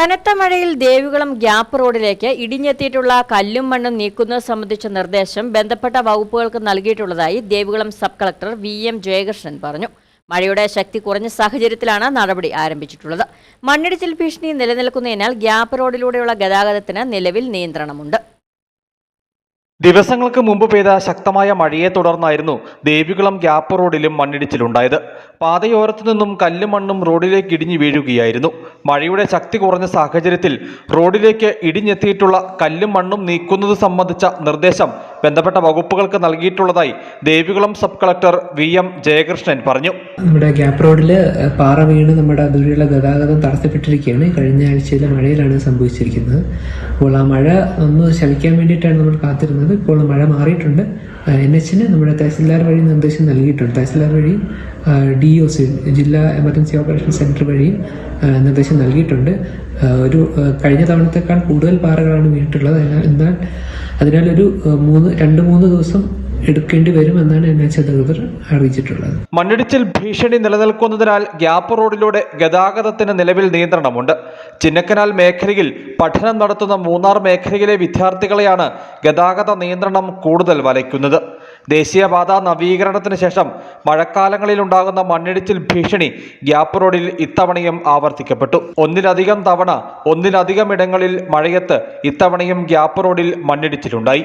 കനത്ത മഴയിൽ ദേവികുളം ഗ്യാപ്പ് റോഡിലേക്ക് ഇടിഞ്ഞെത്തിയിട്ടുള്ള കല്ലും മണ്ണും നീക്കുന്നത് സംബന്ധിച്ച നിർദ്ദേശം ബന്ധപ്പെട്ട വകുപ്പുകൾക്ക് നൽകിയിട്ടുള്ളതായി Devikulam sub collector V M Jayakrishnan പറഞ്ഞു. മഴയുടെ ശക്തി കുറഞ്ഞ സാഹചര്യത്തിലാണ് നടപടി ആരംഭിച്ചിട്ടുള്ളത്. മണ്ണിടിച്ചിൽ ഭീഷണി നിലനിൽക്കുന്നതിനാൽ ഗ്യാപ്പ് റോഡിലൂടെയുള്ള ഗതാഗതത്തിന് നിലവിൽ നിയന്ത്രണമുണ്ട്. ദിവസങ്ങൾക്ക് മുമ്പ് പെയ്ത ശക്തമായ മഴയെ തുടർന്നായിരുന്നു ദേവികുളം ഗ്യാപ്പ് റോഡിലും മണ്ണിടിച്ചിലുണ്ടായത്. പാതയോരത്തു നിന്നും കല്ലും മണ്ണും റോഡിലേക്ക് ഇടിഞ്ഞു വീഴുകയായിരുന്നു. മഴയുടെ ശക്തി കുറഞ്ഞ സാഹചര്യത്തിൽ റോഡിലേക്ക് ഇടിഞ്ഞെത്തിയിട്ടുള്ള കല്ലും മണ്ണും നീക്കുന്നത് സംബന്ധിച്ച നിർദ്ദേശം ബന്ധപ്പെട്ട വകുപ്പുകൾക്ക് നൽകിയിട്ടുള്ളതായി Devikulam sub collector V M Jayakrishnan പറഞ്ഞു. നമ്മുടെ ഗ്യാപ് റോഡിൽ പാറ വീണ് നമ്മുടെ ദൂരെയുള്ള ഗതാഗതം തടസ്സപ്പെട്ടിരിക്കുകയാണ്. കഴിഞ്ഞ ആഴ്ചയിലെ മഴയിലാണ് സംഭവിച്ചിരിക്കുന്നത്. അപ്പോൾ ആ മഴ ഒന്ന് ശമിക്കാൻ വേണ്ടിയിട്ടാണ് നമ്മൾ കാത്തിരുന്നത്. ഇപ്പോൾ മഴ മാറിയിട്ടുണ്ട്. എൻ എച്ചിന് നമ്മുടെ തഹസിൽദാർ വഴി നിർദ്ദേശം നൽകിയിട്ടുണ്ട്. തഹസിൽദാർ വഴി ഡി ഒ സി ജില്ലാ എമർജൻസി ഓപ്പറേഷൻ സെന്റർ വഴിയും നിർദ്ദേശം നൽകിയിട്ടുണ്ട്. ഒരു കഴിഞ്ഞ തവണത്തേക്കാൾ കൂടുതൽ പാറകളാണ് വീണിട്ടുള്ളത്. അതിനാൽ എന്നാൽ അതിനാൽ ഒരു മൂന്ന് രണ്ട് മൂന്ന് ദിവസം എടുക്കേണ്ടി വരുമെന്നാണ് എൻ എച്ച് അധികൃതർ അറിയിച്ചിട്ടുള്ളത്. മണ്ണിടിച്ചിൽ ഭീഷണി നിലനിൽക്കുന്നതിനാൽ ഗ്യാപ്പ് റോഡിലൂടെ ഗതാഗതത്തിന് നിലവിൽ നിയന്ത്രണമുണ്ട്. ചിന്നക്കനാൽ മേഖലയിൽ പഠനം നടത്തുന്ന മൂന്നാർ മേഖലയിലെ വിദ്യാർത്ഥികളെയാണ് ഗതാഗത നിയന്ത്രണം കൂടുതൽ വലയ്ക്കുന്നത്. ദേശീയപാത നവീകരണത്തിന് ശേഷം മഴക്കാലങ്ങളിൽ ഉണ്ടാകുന്ന മണ്ണിടിച്ചിൽ ഭീഷണി ഗ്യാപ്പ് റോഡിൽ ഇത്തവണയും ആവർത്തിക്കപ്പെട്ടു. ഒന്നിലധികം തവണ ഒന്നിലധികം ഇടങ്ങളിൽ മഴയത്ത് ഇത്തവണയും ഗ്യാപ്പ് റോഡിൽ മണ്ണിടിച്ചിലുണ്ടായി.